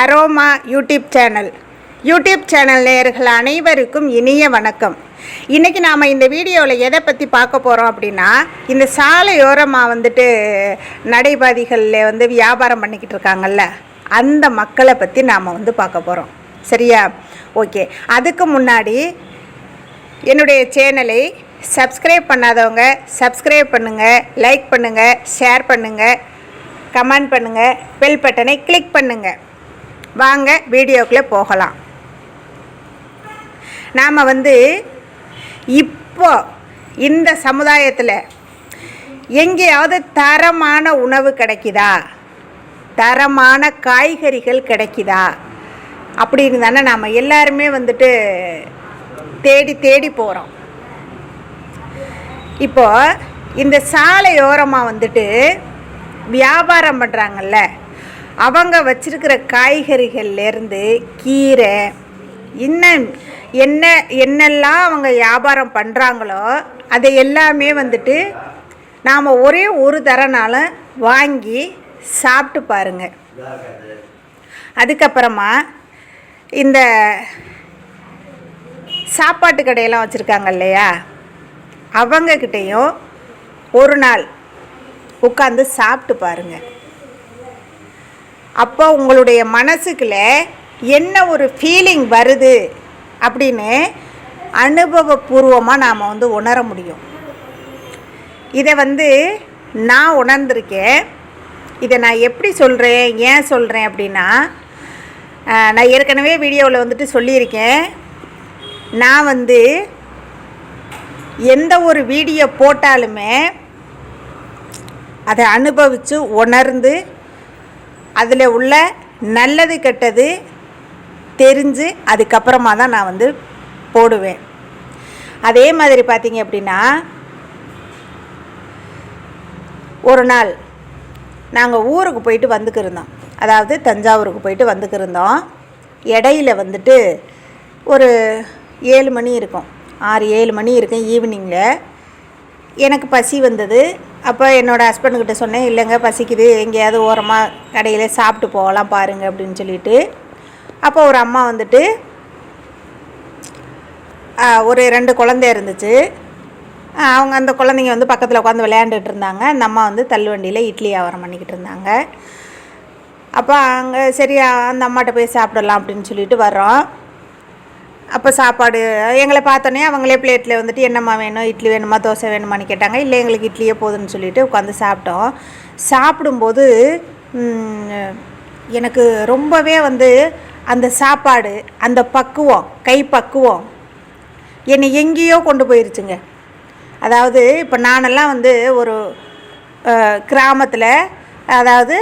Aroma YouTube channel. YouTube channel நேயர்கள் அனைவருக்கும் இனிய வணக்கம். இன்றைக்கி நாம் இந்த வீடியோவில் எதை பற்றி பார்க்க போகிறோம் அப்படின்னா இந்த சாலையோரமாக வந்துட்டு நடைபாதைகளில் வந்து வியாபாரம் பண்ணிக்கிட்டு இருக்காங்கல்ல அந்த மக்களை பற்றி நாம் வந்து பார்க்க போகிறோம் சரியா? ஓகே. அதுக்கு முன்னாடி என்னுடைய சேனலை சப்ஸ்கிரைப் பண்ணாதவங்க சப்ஸ்கிரைப் பண்ணுங்கள் லைக் பண்ணுங்கள் ஷேர் பண்ணுங்கள் கமெண்ட் பண்ணுங்கள் பெல் பட்டனை கிளிக் பண்ணுங்கள் வாங்க வீடியோக்குள்ளே போகலாம். நாம் வந்து இப்போ இந்த சமுதாயத்தில் எங்கேயாவது தரமான உணவு கிடைக்குதா? தரமான காய்கறிகள் கிடைக்குதா? அப்படின்னு தானே நாம் எல்லாருமே வந்துட்டு தேடி தேடி போகிறோம் இப்போ இந்த சாலையோரமாக வந்துட்டு வியாபாரம் பண்ணுறாங்கல்ல அவங்க வச்சிருக்கிற காய்கறிகள்லேருந்து கீரை இன்னும் என்ன என்னெல்லாம் அவங்க வியாபாரம் பண்ணுறாங்களோ அதை எல்லாமே வந்துட்டு நாம் ஒரே ஒரு தரனாலும் வாங்கி சாப்பிட்டு பாருங்க. அதுக்கப்புறமா இந்த சாப்பாட்டு கடையெல்லாம் வச்சுருக்காங்க இல்லையா? அவங்கக்கிட்டேயும் ஒரு நாள் உட்காந்து சாப்பிட்டு பாருங்கள் அப்போ உங்களுடைய மனசுக்குள்ள என்ன ஒரு ஃபீலிங் வருது அப்படின்னு அனுபவபூர்வமாக நாம் வந்து உணர முடியும். இதை வந்து நான் உணர்ந்திருக்கேன். இதை நான் எப்படி சொல்கிறேன் ஏன் சொல்கிறேன் அப்படின்னா நான் ஏற்கனவே வீடியோவில் வந்துட்டு சொல்லியிருக்கேன். நான் வந்து எந்த ஒரு வீடியோ போட்டாலுமே அதை அனுபவித்து உணர்ந்து அதில் உள்ள நல்லது கெட்டது தெரிஞ்சு அதுக்கப்புறமா தான் நான் வந்து போடுவேன். அதே மாதிரி பார்த்தீங்க அப்படின்னா ஒரு நாள் நாங்கள் ஊருக்கு போயிட்டு வந்துக்கிருந்தோம் அதாவது தஞ்சாவூருக்கு போயிட்டு வந்துக்கிருந்தோம் இடையில வந்துட்டு ஒரு ஏழு மணி இருக்கும். ஆறு ஏழு மணி இருக்கும் ஈவினிங்கில் எனக்கு பசி வந்தது. அப்போ என்னோடய ஹஸ்பண்டுக்கிட்ட சொன்னேன் இல்லைங்க பசிக்குது எங்கேயாவது ஓரமாக கடையில் சாப்பிட்டு போகலாம் பாருங்கள் அப்படின்னு சொல்லிட்டு. அப்போ ஒரு அம்மா வந்துட்டு ஒரு ரெண்டு குழந்தை இருந்துச்சு. அவங்க அந்த குழந்தைங்க வந்து பக்கத்தில் உட்காந்து விளையாண்டுட்டு இருந்தாங்க. அந்த அம்மா வந்து தள்ளுவண்டியில் இட்லி வியாபாரம் பண்ணிக்கிட்டு இருந்தாங்க. அப்போ அங்கே சரி அந்த அம்மாட்ட போய் சாப்பிடலாம் அப்படின்னு சொல்லிட்டு வர்றோம். அப்போ சாப்பாடு எங்களை பார்த்தோன்னே அவங்களே பிளேட்டில் வந்துட்டு என்னம்மா வேணும்? இட்லி வேணுமா? தோசை வேணுமான்னு கேட்டாங்க. இல்லை எங்களுக்கு இட்லியே போதுன்னு சொல்லிட்டு உட்காந்து சாப்பிட்டோம். சாப்பிடும்போது எனக்கு ரொம்பவே வந்து அந்த சாப்பாடு அந்த பக்குவம் கை பக்குவம் என்னை எங்கேயோ கொண்டு போயிருச்சுங்க. அதாவது இப்போ நானெல்லாம் வந்து ஒரு கிராமத்தில் அதாவது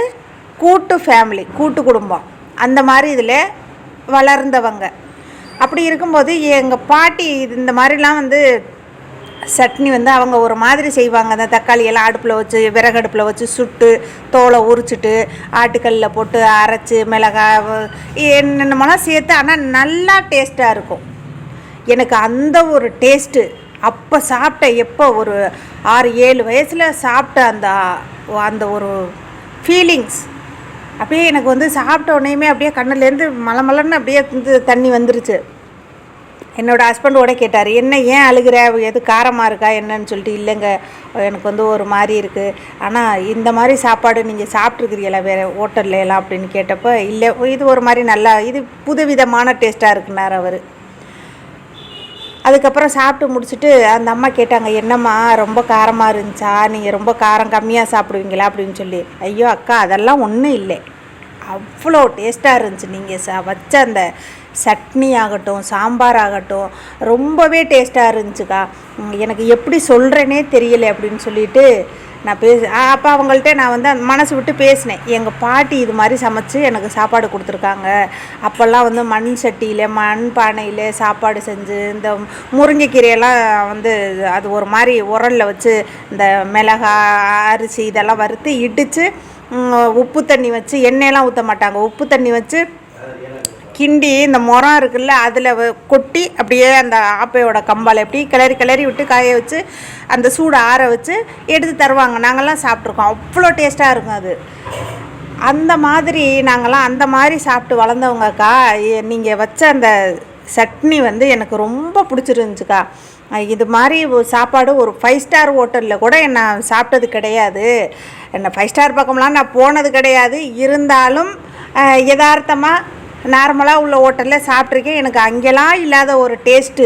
கூட்டு ஃபேமிலி கூட்டு குடும்பம். அந்த மாதிரி இதில் வளர்ந்தவங்க. அப்படி இருக்கும்போது எங்கள் பாட்டி இந்த மாதிரிலாம் வந்து சட்னி வந்து அவங்க ஒரு மாதிரி செய்வாங்க. அந்த தக்காளியெல்லாம் அடுப்பில் வச்சு விறகு அடுப்பில் வச்சு சுட்டு தோலை உரிச்சிட்டு ஆட்டுக்கல்லில் போட்டு அரைச்சி மிளகாய் என்னென்னமெல்லாம் என்னென்னமோலாம் சேர்த்து ஆனால் நல்லா டேஸ்ட்டாக இருக்கும். எனக்கு அந்த ஒரு டேஸ்ட்டு அப்போ சாப்பிட்ட எப்போ ஒரு ஆறு ஏழு வயசில் சாப்பிட்ட அந்த அந்த ஒரு ஃபீலிங்ஸ் அப்படியே எனக்கு வந்து சாப்பிட்ட உடனேயுமே அப்படியே கண்ணுலேருந்து மலை மலன்னு அப்படியே வந்து தண்ணி வந்துருச்சு. என்னோடய ஹஸ்பண்டோட கேட்டார் என்ன ஏன் அழுகிற? எது காரமாக இருக்கா? என்னன்னு சொல்லிட்டு இல்லைங்க எனக்கு வந்து ஒரு மாதிரி இருக்குது ஆனால் இந்த மாதிரி சாப்பாடு நீங்கள் சாப்பிட்ருக்கிறீங்களா வேறு ஹோட்டல்ல எல்லாம்? அப்படின்னு கேட்டப்போ இல்லை இது ஒரு மாதிரி நல்லா இது புதுவிதமான டேஸ்ட்டாக இருக்குனார் அவர். அதுக்கப்புறம் சாப்பிட்டு முடிச்சுட்டு அந்த அம்மா கேட்டாங்க என்னம்மா ரொம்ப காரமாக இருந்துச்சா? நீங்கள் ரொம்ப காரம் கம்மியாக சாப்பிடுவீங்களா? அப்படின்னு சொல்லி. ஐயோ அக்கா அதெல்லாம் ஒன்றும் இல்லை. அவ்வளோ டேஸ்ட்டாக இருந்துச்சு. நீங்கள் ச வச்ச அந்த சட்னி ஆகட்டும் சாம்பார் ஆகட்டும் ரொம்பவே டேஸ்ட்டாக இருந்துச்சுக்கா. எனக்கு எப்படி சொல்கிறேனே தெரியல அப்படின்னு சொல்லிட்டு நான் பேச அப்போ அவங்கள்ட்ட நான் வந்து அந்த மனசு விட்டு பேசினேன். எங்கள் பாட்டி இது மாதிரி சமைச்சு எனக்கு சாப்பாடு கொடுத்துருக்காங்க. அப்போல்லாம் வந்து மண் சட்டியில் மண் பானையில் சாப்பாடு செஞ்சு இந்த முருங்கைக்கீரையெல்லாம் வந்து அது ஒரு மாதிரி உரலில் வச்சு இந்த மிளகா அரிசி இதெல்லாம் வறுத்து இடித்து உப்பு தண்ணி வச்சு எண்ணெயெல்லாம் ஊற்ற மாட்டாங்க. உப்பு தண்ணி வச்சு கிண்டி இந்த முறம் இருக்குல்ல அதில் கொட்டி அப்படியே அந்த ஆப்பையோட கம்பால் எப்படி கிளறி கிளறி விட்டு காய வச்சு அந்த சூடை ஆற வச்சு எடுத்து தருவாங்க. நாங்கள்லாம் சாப்பிட்ருக்கோம் அவ்வளோ டேஸ்ட்டாக இருக்கும் அது. அந்த மாதிரி நாங்கள்லாம் அந்த மாதிரி சாப்பிட்டு வளர்ந்தவங்கக்கா நீங்கள் வச்ச அந்த சட்னி வந்து எனக்கு ரொம்ப பிடிச்சிருந்துச்சுக்கா. இது மாதிரி ஒரு சாப்பாடு ஒரு ஃபைவ் ஸ்டார் ஹோட்டலில் கூட நான் சாப்பிட்டது கிடையாது. என்ன ஃபைவ் ஸ்டார் பக்கம்லாம் நான் போனது கிடையாது. இருந்தாலும் யதார்த்தமாக நார்மலாக உள்ள ஹோட்டலில் சாப்பிட்ருக்கேன் எனக்கு அங்கெல்லாம் இல்லாத ஒரு டேஸ்ட்டு.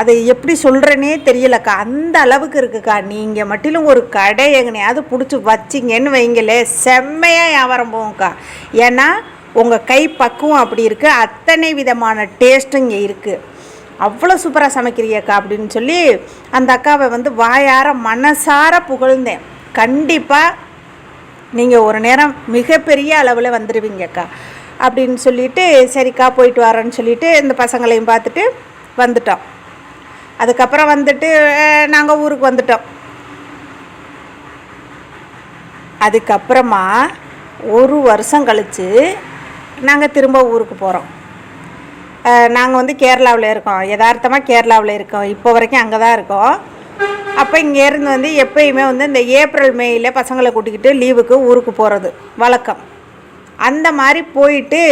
அதை எப்படி சொல்கிறேனே தெரியலக்கா. அந்த அளவுக்கு இருக்குக்கா. நீங்கள் மட்டிலும் ஒரு கடை எங்கனையாவது பிடிச்சி வச்சிங்கன்னு வைங்களே செம்மையாக வியாபாரம் போகும்க்கா. ஏன்னா உங்கள் கை பக்குவம் அப்படி இருக்குது அத்தனை விதமான டேஸ்ட்டும் இங்கே இருக்குது அவ்வளோ சூப்பராக சமைக்கிறியக்கா அப்படின்னு சொல்லி அந்த அக்காவை வந்து வாயார மனசார புகழ்ந்தேன். கண்டிப்பாக நீங்கள் ஒரு நேரம் மிகப்பெரிய அளவில் வந்துடுவீங்கக்கா அப்படின்னு சொல்லிட்டு சரிக்கா போயிட்டு வரேன்னு சொல்லிட்டு இந்த பசங்களையும் பார்த்துட்டு வந்துட்டோம். அதுக்கப்புறம் வந்துட்டு நாங்கள் ஊருக்கு வந்துட்டோம். அதுக்கப்புறமா ஒரு வருஷம் கழித்து நாங்கள் திரும்ப ஊருக்கு போகிறோம் நாங்கள் வந்து கேரளாவில் இருக்கோம். யதார்த்தமாக கேரளாவில் இருக்கோம். இப்போ வரைக்கும் அங்கே தான் இருக்கோம். அப்போ இங்கேருந்து வந்து எப்பயுமே வந்து இந்த ஏப்ரல் மேயில் பசங்களை கூட்டிக்கிட்டு லீவுக்கு ஊருக்கு போகிறது வழக்கம். அந்த மாதிரி போயிட்டு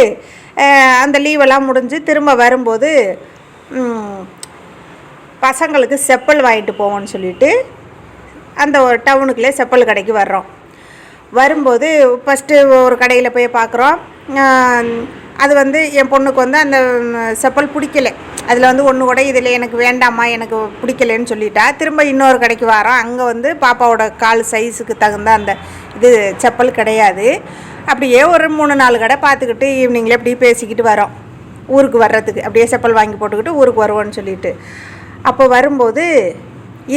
அந்த லீவெல்லாம் முடிஞ்சு திரும்ப வரும்போது பசங்களுக்கு செப்பல் வாங்கிட்டு போவோம்னு சொல்லிட்டு அந்த டவுனுக்குள்ளே செப்பல் கடைக்கு வர்றோம். வரும்போது ஃபஸ்ட்டு ஒரு கடையில் போய் பார்க்குறோம். அது வந்து என் பொண்ணுக்கு வந்து அந்த செப்பல் பிடிக்கல. அதில் வந்து ஒன்று கூட இதில் எனக்கு வேண்டாம்மா எனக்கு பிடிக்கலன்னு சொல்லிட்டா. திரும்ப இன்னொரு கடைக்கு வரோம் அங்கே வந்து பாப்பாவோட கால் சைஸுக்கு தகுந்த அந்த இது செப்பல் கிடையாது. அப்படியே ஒரு மூணு நாலு கடை பார்த்துக்கிட்டு ஈவினிங்கில் அப்படியே பேசிக்கிட்டு வரோம். ஊருக்கு வர்றதுக்கு. அப்படியே செப்பல் வாங்கி போட்டுக்கிட்டு ஊருக்கு வருவோன்னு சொல்லிட்டு. அப்போ வரும்போது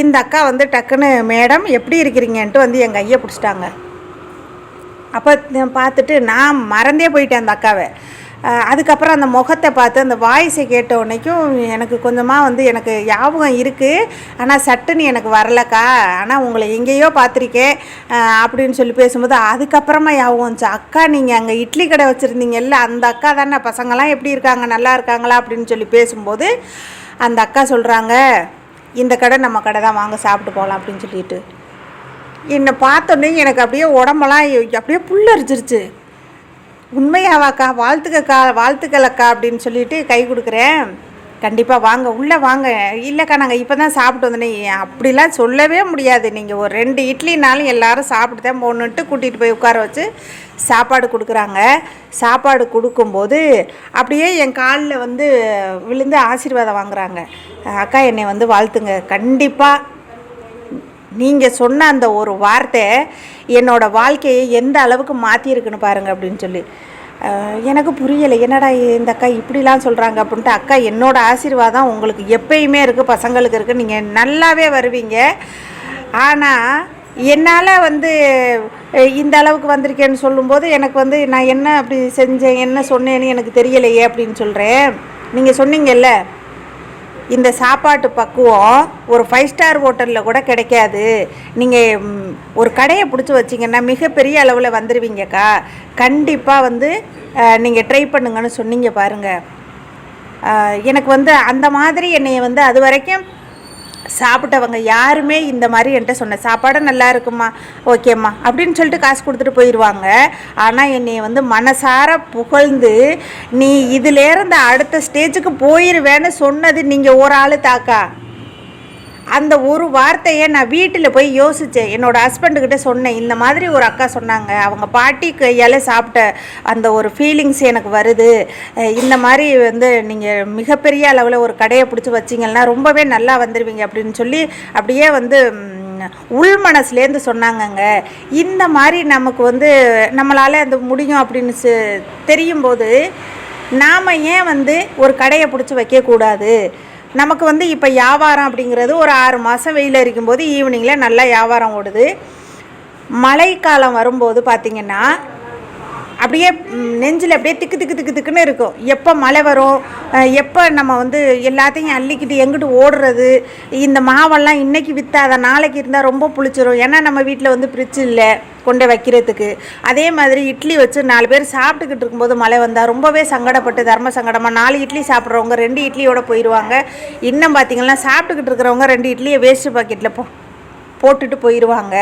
இந்த அக்கா வந்து டக்குன்னு மேடம் எப்படி இருக்கிறீங்கன்ட்டு வந்து எங்கள் ஐயை பிடிச்சிட்டாங்க. அப்போ பார்த்துட்டு நான் மறந்தே போயிட்டேன் அந்த அக்காவை. அதுக்கப்புறம் அந்த முகத்தை பார்த்து அந்த வாய்ஸை கேட்ட உடனேக்கும் எனக்கு கொஞ்சமாக வந்து எனக்கு ஞாபகம் இருக்குது ஆனால் சட்டுன்னு எனக்கு வரலக்கா. ஆனால் உங்களை எங்கேயோ பார்த்துருக்கேன் அப்படின்னு சொல்லி பேசும்போது அதுக்கப்புறமா ஞாபகம் வந்துச்சு. அக்கா நீங்கள் அங்கே இட்லி கடை வச்சுருந்தீங்கல்ல அந்த அக்கா தானே பசங்களாம் எப்படி இருக்காங்க நல்லா இருக்காங்களா அப்படின்னு சொல்லி பேசும்போது அந்த அக்கா சொல்கிறாங்க இந்த கடை நம்ம கடை தான் வாங்க சாப்பிட்டு போகலாம் அப்படின்னு சொல்லிட்டு. என்னை பார்த்தோன்னே எனக்கு அப்படியே உடம்பெல்லாம் அப்படியே புல்லரிச்சிருச்சு. உண்மையாவாக்கா வாழ்த்துக்கக்கா வாழ்த்துக்களக்கா அப்படின்னு சொல்லிட்டு கை கொடுக்குறேன். கண்டிப்பாக வாங்க உள்ளே வாங்க. இல்லைக்கா நாங்கள் இப்போ தான் சாப்பிட்டு வந்தோன்னே அப்படிலாம் சொல்லவே முடியாது. நீங்கள் ஒரு ரெண்டு இட்லினாலும் எல்லாரும் சாப்பிட்டு தான் போகணுன்ட்டு கூட்டிகிட்டு போய் உட்கார வச்சு சாப்பாடு கொடுக்குறாங்க. சாப்பாடு கொடுக்கும்போது அப்படியே என் காலில் வந்து விழுந்து ஆசீர்வாதம் வாங்குறாங்க. அக்கா என்னை வந்து வாழ்த்துங்க. கண்டிப்பாக நீங்கள் சொன்ன அந்த ஒரு வார்த்தை என்னோட வாழ்க்கையை எந்த அளவுக்கு மாற்றிருக்குன்னு பாருங்க அப்படின்னு சொல்லி. எனக்கு புரியலை என்னடா இந்த அக்கா இப்படிலாம் சொல்கிறாங்க அப்படின்ட்டு அக்கா என்னோடய ஆசீர்வாதம் உங்களுக்கு எப்பயுமே இருக்குது பசங்களுக்கு இருக்குது நீங்கள் நல்லாவே வருவீங்க. ஆனால் என்னால் வந்து இந்த அளவுக்கு வந்திருக்கேன்னு சொல்லும்போது எனக்கு வந்து நான் என்ன அப்படி செஞ்சேன் என்ன சொன்னேன்னு எனக்கு தெரியலையே அப்படின்னு சொல்கிறேன் நீங்கள் சொன்னீங்கல்ல இந்த சாப்பாட்டு பக்குவம் ஒரு ஃபைவ் ஸ்டார் ஹோட்டலில் கூட கிடைக்காது. நீங்கள் ஒரு கடையை பிடிச்சி வச்சிங்கன்னா மிகப்பெரிய அளவில் வந்துடுவீங்கக்கா கண்டிப்பாக வந்து நீங்கள் ட்ரை பண்ணுங்கன்னு சொன்னீங்க பாருங்கள் எனக்கு வந்து அந்த மாதிரி என்னை வந்து அது வரைக்கும் சாப்பிட்டவங்க யாருமே இந்த மாதிரி என்கிட்ட சொன்ன சாப்பாடு நல்லா இருக்குமா? ஓகேம்மா. அப்படின்னு சொல்லிட்டு காசு கொடுத்துட்டு போயிடுவாங்க ஆனால் என்னை வந்து மனசார புகழ்ந்து நீ இதிலேருந்து அடுத்த ஸ்டேஜுக்கு போயிடுவேன்னு சொன்னது நீங்கள் ஒரு ஆள் தாக்கா? அந்த ஒரு வார்த்தையை நான் வீட்டில் போய் யோசித்தேன் என்னோட ஹஸ்பண்டுக்கிட்ட சொன்னேன். இந்த மாதிரி ஒரு அக்கா சொன்னாங்க. அவங்க பாட்டி கையால் சாப்பிட்ட அந்த ஒரு ஃபீலிங்ஸ் எனக்கு வருது. இந்த மாதிரி வந்து நீங்கள் மிகப்பெரிய அளவில் ஒரு கடையை பிடிச்சி வச்சிங்கன்னா ரொம்பவே நல்லா வந்துடுவீங்க அப்படின்னு சொல்லி அப்படியே வந்து உள் மனசுலேருந்து சொன்னாங்கங்க. இந்த மாதிரி நமக்கு வந்து நம்மளால் அந்த முடியும் அப்படின்னு தெரியும் போது நாம் ஏன் வந்து ஒரு கடையை பிடிச்சி வைக்கக்கூடாது? நமக்கு வந்து இப்போ வியாபாரம் அப்படிங்கிறது ஒரு ஆறு மாதம் வெயில் அரிக்கும்போது ஈவினிங்கில் நல்லா வியாபாரம் ஓடுது. மழைக்காலம் வரும்போது பார்த்திங்கன்னா அப்படியே நெஞ்சில் அப்படியே திக்கு திக்கு திக்கு திக்குன்னு இருக்கும். எப்போ மழை வரும் எப்போ நம்ம வந்து எல்லாத்தையும் அள்ளிக்கிட்டு எங்கிட்டு ஓடுறது இந்த மாவெல்லாம் இன்றைக்கி விற்றாத நாளைக்கு இருந்தால் ரொம்ப புளிச்சிரும். ஏன்னா நம்ம வீட்டில் வந்து ஃப்ரிட்ஜ் இல்லை கொண்டு வைக்கிறதுக்கு. அதே மாதிரி இட்லி வச்சு நாலு பேர் சாப்பிட்டுக்கிட்டு இருக்கும்போது மழை வந்தால் ரொம்பவே சங்கடப்பட்டு தர்ம சங்கடமாக நாலு இட்லி சாப்பிட்றவங்க ரெண்டு இட்லியோட போயிடுவாங்க இன்னும் பார்த்தீங்கன்னா சாப்பிட்டுக்கிட்டு இருக்கிறவங்க ரெண்டு இட்லியை வேஸ்ட் பாக்கெட்டில் போ போட்டுட்டு போயிடுவாங்க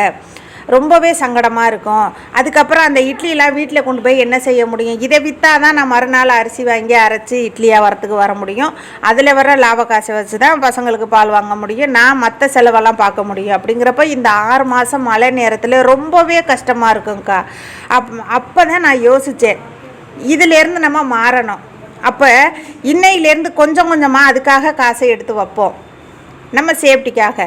ரொம்பவே சங்கடமாக இருக்கும். அதுக்கப்புறம் அந்த இட்லிலாம் வீட்டில் கொண்டு போய் என்ன செய்ய முடியும்? இதை விற்றா தான் நான் மறுநாள் அரிசி வாங்கி அரைச்சி இட்லியாக வரத்துக்கு வர முடியும். அதில் வர லாப காசை வச்சு தான் பசங்களுக்கு பால் வாங்க முடியும். நான் மற்ற செலவெல்லாம் பார்க்க முடியும். அப்படிங்கிறப்ப இந்த ஆறு மாதம் மழை நேரத்தில் ரொம்பவே கஷ்டமாக இருக்குங்க்கா அப் அப்போ தான் நான் யோசித்தேன் இதிலேருந்து நம்ம மாறணும். அப்போ இன்னையிலேருந்து கொஞ்சம் கொஞ்சமாக அதுக்காக காசை எடுத்து வைப்போம். நம்ம சேஃப்டிக்காக.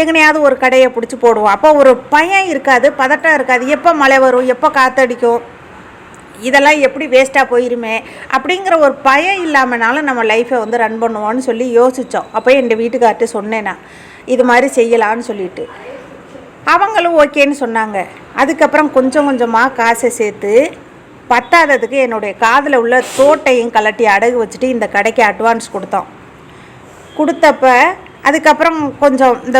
எங்கனையாவது ஒரு கடையை பிடிச்சி போடுவோம். அப்போ ஒரு பயம் இருக்காது பதட்டம் இருக்காது. எப்போ மழை வரும் எப்போ காற்றடிக்கும் இதெல்லாம் எப்படி வேஸ்ட்டாக போயிருமே அப்படிங்கிற ஒரு பயம் இல்லாமனாலும் நம்ம லைஃப்பை வந்து ரன் பண்ணுவோம்னு சொல்லி யோசித்தோம் அப்போ என் வீட்டுக்கார்ட்டு சொன்னேன்னா இது மாதிரி செய்யலான்னு சொல்லிட்டு. அவங்களும் ஓகேன்னு சொன்னாங்க. அதுக்கப்புறம் கொஞ்சம் கொஞ்சமாக காசை சேர்த்து பத்தாததுக்கு என்னுடைய காதில் உள்ள தோட்டையும் கலட்டி அடகு வச்சுட்டு இந்த கடைக்கு அட்வான்ஸ் கொடுத்தோம். கொடுத்தப்ப அதுக்கப்புறம் கொஞ்சம் இந்த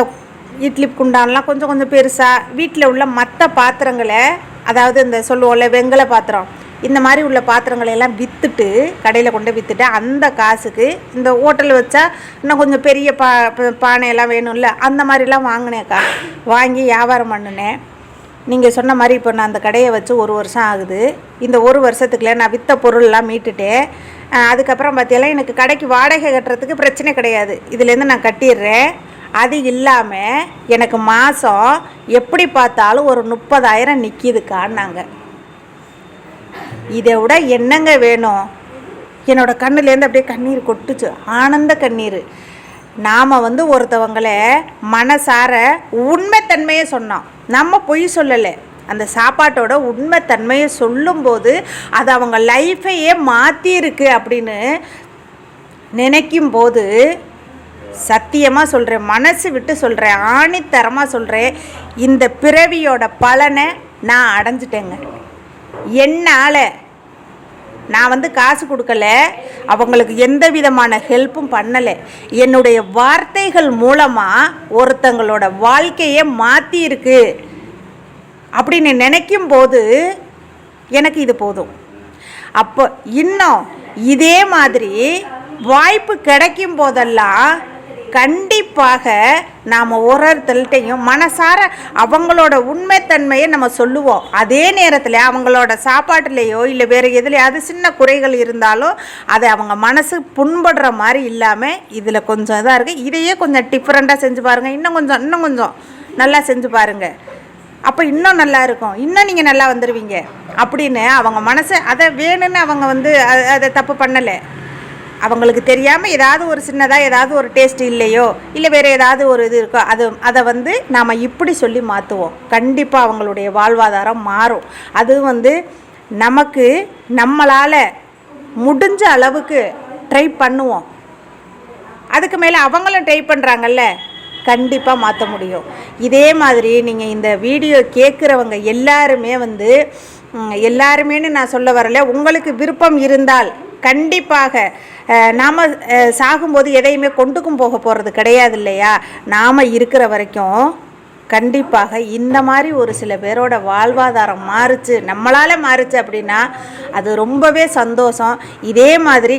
இட்லி குண்டான்லாம் கொஞ்சம் கொஞ்சம் பெருசாக வீட்டில் உள்ள மற்ற பாத்திரங்களை அதாவது இந்த சொல்லுவோம்ல வெங்கல பாத்திரம் இந்த மாதிரி உள்ள பாத்திரங்களை எல்லாம் விற்றுட்டு கடையில் கொண்டு விற்றுட்டு அந்த காசுக்கு இந்த ஹோட்டல் வச்சா இன்னும் கொஞ்சம் பெரிய பா ப- பானையெல்லாம் வேணும்ல அந்த மாதிரிலாம் வாங்கினேக்கா. வாங்கி வியாபாரம் பண்ணினேன். நீங்கள் சொன்ன மாதிரி இப்போ நான் அந்த கடையை வச்சு ஒரு வருஷம் ஆகுது. இந்த ஒரு வருஷத்துக்குள்ளே நான் விற்ற பொருள்லாம் மீட்டுட்டேன் அதுக்கப்புறம் பார்த்தீங்கன்னா எனக்கு கடைக்கு வாடகை கட்டுறதுக்கு பிரச்சனை கிடையாது. இதுலேருந்து நான் கட்டிடுறேன். அது இல்லாமல் எனக்கு மாதம் எப்படி பார்த்தாலும் ஒரு முப்பதாயிரம் நிற்கிதுக்கான்னாங்க இதை விட என்னங்க வேணும்? என்னோட கண்ணுலேருந்து அப்படியே கண்ணீர் கொட்டுச்சு. ஆனந்த கண்ணீர். நாம் வந்து ஒருத்தவங்கள மனசார உண்மைத்தன்மையை சொன்னோம். நம்ம பொய் சொல்லலை. அந்த சாப்பாட்டோட உண்மைத்தன்மையை சொல்லும்போது அது அவங்க லைஃபையே மாற்றிருக்கு அப்படின்னு நினைக்கும் போது சத்தியமாக சொல்கிறேன் மனசு விட்டு சொல்கிறேன் ஆணித்தரமாக சொல்கிறேன் இந்த பிறவியோட பலனை நான் அடைஞ்சிட்டேங்க. என்னால் நான் வந்து காசு கொடுக்கல. அவங்களுக்கு எந்த விதமான ஹெல்ப்பும் பண்ணலை. என்னுடைய வார்த்தைகள் மூலமாக ஒருத்தங்களோட வாழ்க்கையை மாற்றியிருக்கு அப்படின்னு நினைக்கும் போது எனக்கு இது போதும். அப்போ இன்னும் இதே மாதிரி வாய்ப்பு கிடைக்கும் போதெல்லாம் கண்டிப்பாக நாம் ஒரு மனசார அவங்களோட உண்மைத்தன்மையை நம்ம சொல்லுவோம். அதே நேரத்தில் அவங்களோட சாப்பாட்டுலேயோ இல்லை வேறு எதுலையாவது சின்ன குறைகள் இருந்தாலும் அதை அவங்க மனசு புண்படுற மாதிரி இல்லாமல் இதில் கொஞ்சம் இதாக இருக்குது இதையே கொஞ்சம் டிஃப்ரெண்ட்டாக செஞ்சு பாருங்கள் இன்னும் கொஞ்சம் இன்னும் கொஞ்சம் நல்லா செஞ்சு பாருங்கள் அப்போ இன்னும் நல்லா இருக்கும். இன்னும் நீங்கள் நல்லா வந்துடுவீங்க அப்படின்னு அவங்க மனசை அதை வேணும்னு அவங்க வந்து அதை தப்பு பண்ணலை. அவங்களுக்கு தெரியாமல் ஏதாவது ஒரு சின்னதாக ஏதாவது ஒரு டேஸ்ட் இல்லையோ இல்லை வேறு ஏதாவது ஒரு இது இருக்கோ அது அதை வந்து நாம் இப்படி சொல்லி மாற்றுவோம் கண்டிப்பாக அவங்களுடைய வாழ்வாதாரம் மாறும். அது வந்து நமக்கு நம்மளால் முடிஞ்ச அளவுக்கு ட்ரை பண்ணுவோம். அதுக்கு மேலே அவங்களும் ட்ரை பண்ணுறாங்கல்ல கண்டிப்பாக மாற்ற முடியும். இதே மாதிரி நீங்கள் இந்த வீடியோ கேட்குறவங்க எல்லாருமே வந்து எல்லாருமேனு எல்லாருமேன்னு நான் சொல்ல வரல உங்களுக்கு விருப்பம் இருந்தால் கண்டிப்பாக நாம் சாகும்போது எதையுமே கொண்டுக்கும் போக போகிறது கிடையாது இல்லையா நாம் இருக்கிற வரைக்கும் கண்டிப்பாக இந்த மாதிரி ஒரு சில பேரோட வாழ்வாதாரம் மாறுச்சு நம்மளால் மாறுச்சு அப்படின்னா அது ரொம்பவே சந்தோஷம். இதே மாதிரி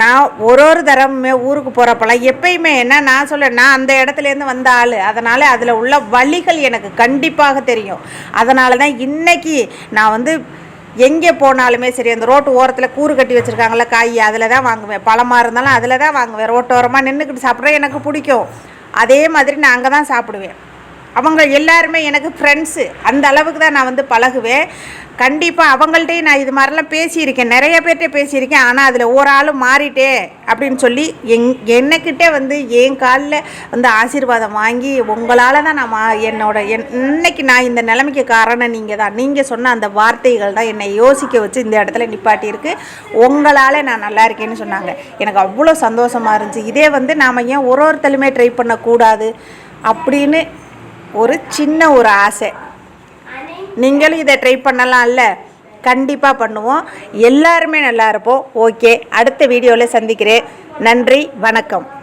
நான் ஒரு ஒரு தரமுமே ஊருக்கு போகிறப்பெல்லாம் எப்பயுமே என்ன நான் சொல்ல நான் அந்த இடத்துலேருந்து வந்த ஆள். அதனால் அதில் உள்ள வழிகள் எனக்கு கண்டிப்பாக தெரியும். அதனால தான் இன்னைக்கு நான் வந்து எங்கே போனாலுமே சரி அந்த ரோட்டு ஓரத்தில் கூறு கட்டி வச்சுருக்காங்கள காய் அதில் தான் வாங்குவேன். பழமாக இருந்தாலும் அதில் தான் வாங்குவேன். ரோட்டோரமாக நின்றுக்கிட்டு சாப்பிட்ற எனக்கு பிடிக்கும். அதே மாதிரி நான் அங்கே தான் சாப்பிடுவேன். அவங்க எல்லாருமே எனக்கு ஃப்ரெண்ட்ஸு அந்த அளவுக்கு தான் நான் வந்து பழகுவேன். கண்டிப்பாக அவங்கள்ட்டையும் நான் இது மாதிரிலாம் பேசியிருக்கேன். நிறைய பேர்கிட்ட பேசியிருக்கேன். ஆனால் அதில் ஒரு ஆள் மாறிட்டே அப்படின்னு சொல்லி எங் என்னைக்கிட்டே வந்து என் காலில் வந்து ஆசீர்வாதம் வாங்கி உங்களால் தான் நான் மா என்னோட என் இன்னைக்கு நான் இந்த நிலைமைக்கு காரணம் நீங்கள் தான். நீங்கள் சொன்ன அந்த வார்த்தைகள் தான் என்னை யோசிக்க வச்சு இந்த இடத்துல நிப்பாட்டியிருக்கு. உங்களால் நான் நல்லா இருக்கேன்னு சொன்னாங்க. எனக்கு அவ்வளோ சந்தோஷமாக இருந்துச்சு. இதே வந்து நாம் ஏன் ஒரு ஒருத்தலுமே ட்ரை பண்ணக்கூடாது அப்படின்னு ஒரு சின்ன ஒரு ஆசை. நீங்களும் இதை ட்ரை பண்ணலாம்ல? கண்டிப்பாக பண்ணுவோம். எல்லாருமே நல்லா இருப்போம். ஓகே அடுத்த வீடியோவில் சந்திக்கிறேன். நன்றி. வணக்கம்.